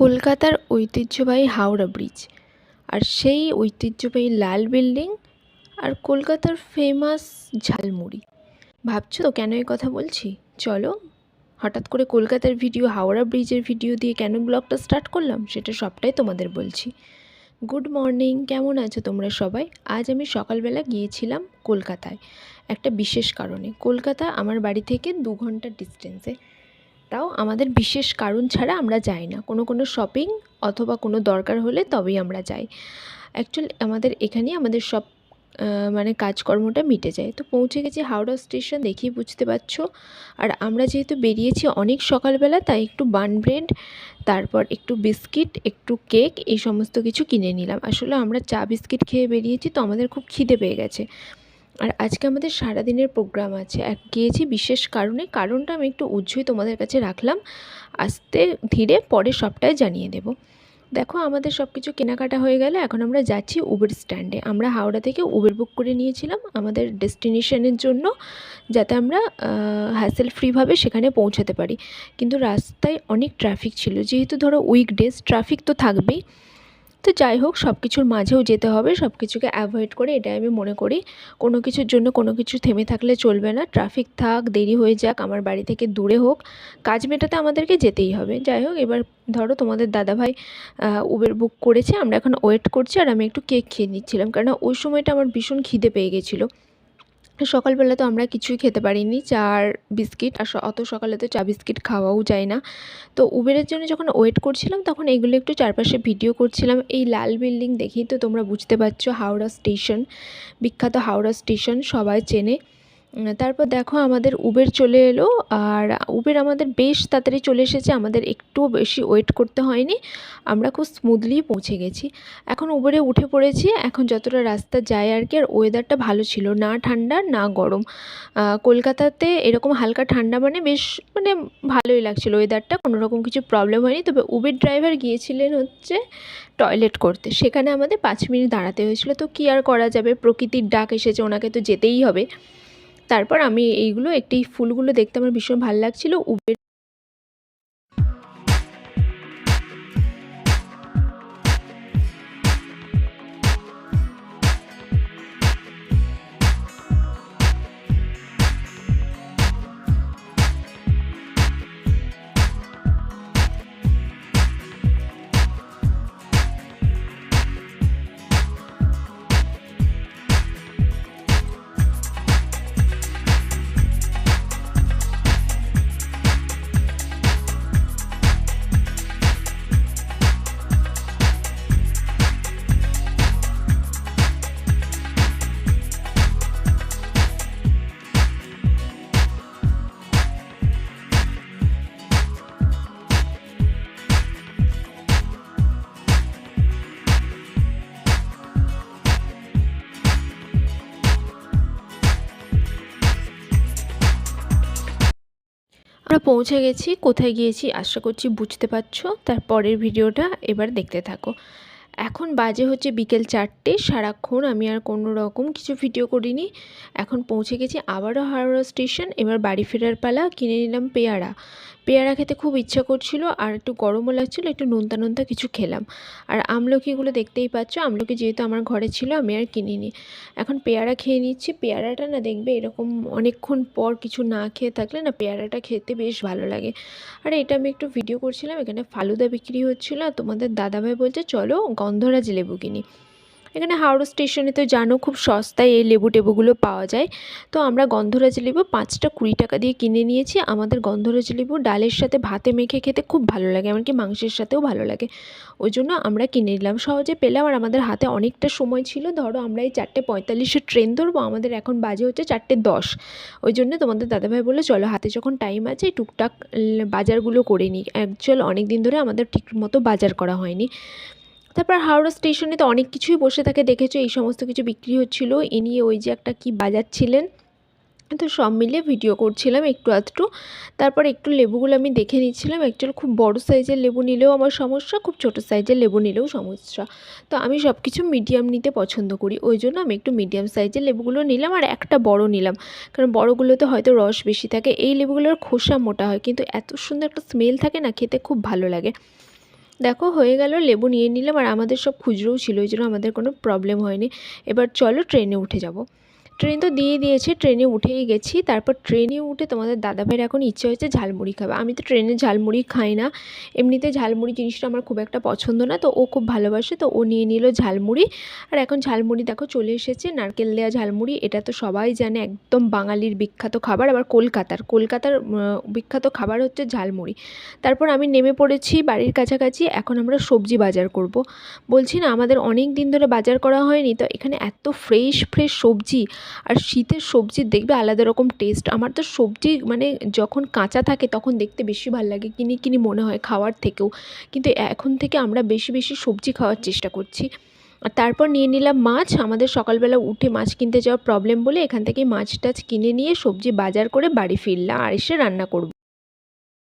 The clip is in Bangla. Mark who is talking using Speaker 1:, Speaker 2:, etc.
Speaker 1: কলকাতার ঐতিহ্যবাহী হাওড়া ব্রিজ। আর সেই ঐতিহ্যবাহী লাল বিল্ডিং আর কলকাতার ফেমাস ঝালমুড়ি। ভাবছ তো কেন এই কথা বলছি? চলো, হঠাৎ করে কলকাতার ভিডিও হাওড়া ব্রিজের ভিডিও দিয়ে কেন ব্লগটা স্টার্ট করলাম সেটা সবটাই তোমাদের বলছি। গুড মর্নিং কেমন আছো তোমরা সবাই? আজ আমি সকালবেলা গিয়েছিলাম কলকাতায়। একটা বিশেষ কারণে। কলকাতা আমার বাড়ি থেকে দু ঘণ্টার ডিস্টেন্সে তাও আমাদের বিশেষ কারণ ছাড়া আমরা যাই না। কোনো কোনো শপিং অথবা কোনো দরকার হলে তবেই আমরা যাই। অ্যাকচুয়ালি আমাদের এখানেই আমাদের সব মানে কাজকর্মটা মিটে যায়। তো পৌঁছে গেছি হাওড়া স্টেশন দেখেই বুঝতে পারছ। আর আমরা যেহেতু বেরিয়েছি অনেক সকালবেলা, তাই একটু বান ব্রেড তারপর একটু বিস্কিট একটু কেক এই সমস্ত কিছু কিনে নিলাম। আসলে আমরা চা বিস্কিট খেয়ে বেরিয়েছি, তো আমাদের খুব খিদে পেয়ে গেছে। আর আজকে আমাদের সারাদিনের প্রোগ্রাম আছে। এক গিয়েছি বিশেষ কারণে, কারণটা আমি একটু উজ্জ্বই তোমাদের কাছে রাখলাম। আস্তে ধীরে পরে সবটাই জানিয়ে দেব। দেখো, আমাদের সব কিছু কেনাকাটা হয়ে গেলে এখন আমরা যাচ্ছি উবের স্ট্যান্ডে আমরা হাওড়া থেকে উবের বুক করে নিয়েছিলাম আমাদের ডেস্টিনেশনের জন্য, যাতে আমরা হ্যাসেল ফ্রিভাবে সেখানে পৌঁছাতে পারি। কিন্তু রাস্তায় অনেক ট্রাফিক ছিল। যেহেতু ধরো উইকডেজ ট্রাফিক তো থাকবেই। তো যাই হোক সব কিছুর মাঝেও যেতে হবে। সব কিছুকে অ্যাভয়েড করে এটাই আমি মনে করি। কোনো কিছুর জন্য কোনো কিছু থেমে থাকলে চলবে না। ট্রাফিক থাক, দেরি হয়ে যাক, আমার বাড়ি থেকে দূরে হোক, কাজ মেটাতে আমাদেরকে যেতেই হবে। যাই হোক, এবার ধরো তোমাদের দাদাভাই উবের বুক করেছে, আমরা এখন ওয়েট করছি, আর আমি একটু কেক খেয়ে নিচ্ছিলাম। কেননা ওই সময়টা আমার ভীষণ খিদে পেয়ে গেছিল। সকালবেলা তো আমরা কিছুই খেতে পারিনি, চা আর বিস্কিট। আর অত সকালে তো চা, বিস্কিট খাওয়াও যায় না। তো উবেরের জন্য যখন ওয়েট করছিলাম, তখন এগুলো একটু চারপাশে ভিডিও করছিলাম। এই লাল বিল্ডিং দেখেই তো তোমরা বুঝতে পারছ হাওড়া স্টেশন। বিখ্যাত হাওড়া স্টেশন, সবাই চেনে। তারপর দেখো আমাদের উবের চলে এলো, আর উবের আমাদের বেশ তাড়াতাড়ি চলে এসেছে, আমাদের একটুও বেশি ওয়েট করতে হয়নি, আমরা খুব স্মুথলি পৌঁছে গেছি। এখন উবেরে উঠে পড়েছি, এখন যতটা রাস্তা যায় আর কি, আর ওয়েদারটা ভালো ছিল, না ঠান্ডা, না গরম। কলকাতাতে এরকম হালকা ঠান্ডা মানে বেশ মানে ভালোই লাগছিল ওয়েদারটা কোনো রকম কিছু প্রবলেম হয়নি, তবে উবের ড্রাইভার গিয়েছিলেন হচ্ছে টয়লেট করতে, সেখানে আমাদের পাঁচ মিনিট দাঁড়াতে হয়েছিল, তো কী আর করা যাবে, প্রকৃতির ডাক এসেছে, ওনাকে তো যেতেই হবে। তারপর আমি এইগুলো একটি ফুলগুলো দেখতে আমার ভীষণ ভালো লাগছিল। উবের আমরা পৌঁছে গেছি, কোথায় গিয়েছি আশা করছি বুঝতে পারছ। তার পরের ভিডিওটা এবার দেখতে থাকো। এখন বাজে হচ্ছে বিকেল চারটে, সারাক্ষণ আমি আর কোনো রকম কিছু ভিডিও করিনি। এখন পৌঁছে গেছি আবারও হাওড়া স্টেশন, এবার বাড়ি ফেরার পালা কিনে নিলাম পেয়ারা। পেয়ারা খেতে খুব ইচ্ছা করছিল আর একটু গরমও লাগছিল, একটু নোনতা নোনতা কিছু খেলাম। আর আমলকিগুলো দেখতেই পাচ্ছ, আমলকি যেহেতু আমার ঘরে ছিল, আমি আর কিনিনি। এখন পেয়ারা খেয়ে নিচ্ছি, পেয়ারাটা না দেখবে এরকম অনেকক্ষণ পর কিছু না খেয়ে থাকলে না পেয়ারাটা খেতে বেশ ভালো লাগে। আর এটা আমি একটু ভিডিও করছিলাম, এখানে ফালুদা বিক্রি হচ্ছিল, আর তোমাদের দাদাভাই বলছে, চলো গন্ধরাজ লেবু কিনি। এখানে হাওড়া স্টেশনে তো জানো খুব সস্তায় এই লেবু টেবুগুলো পাওয়া যায়। তো আমরা গন্ধরাজ লেবু পাঁচটা কুড়ি টাকা দিয়ে কিনে নিয়েছি। আমাদের গন্ধরাজ লেবু ডালের সাথে ভাতে মেখে খেতে খুব ভালো লাগে, এমনকি মাংসের সাথেও ভালো লাগে। ওই জন্য আমরা কিনে নিলাম। সহজে পেলাম আর আমাদের হাতে অনেকটা সময় ছিল। ধরো আমরা এই চারটে পঁয়তাল্লিশে ট্রেন ধরবো, আমাদের এখন বাজে হচ্ছে চারটে দশ। ওই জন্য তোমাদের দাদাভাই বলল, চলো হাতে যখন টাইম আছে, টুকটাক বাজারগুলো করে নিই। অ্যাকচুয়াল অনেক দিন ধরে আমাদের ঠিক মতো বাজার করা হয়নি। তারপর হাওড়া স্টেশনে তো অনেক কিছুই বসে থাকে, দেখেছ? এই সমস্ত কিছু বিক্রি হচ্ছিল। এ নিয়ে ওই যে একটা কি বাজাচ্ছিলেন তো সব মিলিয়ে ভিডিও করছিলাম একটু আধটু। তারপর একটু লেবুগুলো আমি দেখে নিচ্ছিলাম। অ্যাকচুয়ালি খুব বড় সাইজের লেবু নিলেও আমার সমস্যা, খুব ছোট সাইজের লেবু নিলেও সমস্যা। তো আমি সব কিছু মিডিয়াম নিতে পছন্দ করি। ওই জন্য আমি একটু মিডিয়াম সাইজের লেবুগুলো নিলাম আর একটা বড় নিলাম। কারণ বড়গুলোতে হয়তো রস বেশি থাকে। এই লেবুগুলোর খোসা মোটা হয়, কিন্তু এত সুন্দর একটা স্মেল থাকে না, খেতে খুব ভালো লাগে। দেখো, হয়ে গেল, লেবু নিয়ে নিলাম আর আমাদের সব খুচরোও ছিল ওই জন্য আমাদের কোনো প্রবলেম হয়নি। এবার চলো ট্রেনে উঠে যাব। ট্রেন তো দিয়ে দিয়েছে ট্রেনে উঠেই গেছি। তারপর ট্রেনে উঠে তোমাদের দাদাভাইয়ের এখন ইচ্ছে হয়েছে ঝালমুড়ি খাবে আমি তো ট্রেনে ঝালমুড়ি খাই না। এমনিতে ঝালমুড়ি জিনিসটা আমার খুব একটা পছন্দ না, তো ও খুব ভালোবাসে, তো ও নিয়ে নিল ঝালমুড়ি। আর এখন ঝালমুড়ি দেখো চলে এসেছে, নারকেল দেওয়া ঝালমুড়ি। এটা তো সবাই জানে, একদম বাঙালির বিখ্যাত খাবার। আবার কলকাতার কলকাতার বিখ্যাত খাবার হচ্ছে ঝালমুড়ি। তারপর আমি নেমে পড়েছি বাড়ির কাছাকাছি, এখন আমরা সবজি বাজার করব। বলছি না, আমাদের অনেক দিন ধরে বাজার করা হয়নি, তো এখানে এত ফ্রেশ ফ্রেশ সবজি। আর শীতের সবজি দেখবে আলাদা রকম টেস্ট আমার তো সবজি মানে যখন কাঁচা থাকে তখন দেখতে বেশি ভালো লাগে, কিনি কিনি মনে হয় খাওয়ার থেকেও। কিন্তু এখন থেকে আমরা বেশি বেশি সবজি খাওয়ার চেষ্টা করছি। আর তারপর নিয়ে নিলাম মাছ। আমাদের সকালবেলা উঠে মাছ কিনতে যাওয়ার প্রবলেম বলে এখান থেকে মাছ টাছ কিনে নিয়ে সবজি বাজার করে বাড়ি ফিরলাম আর এসে রান্না করব।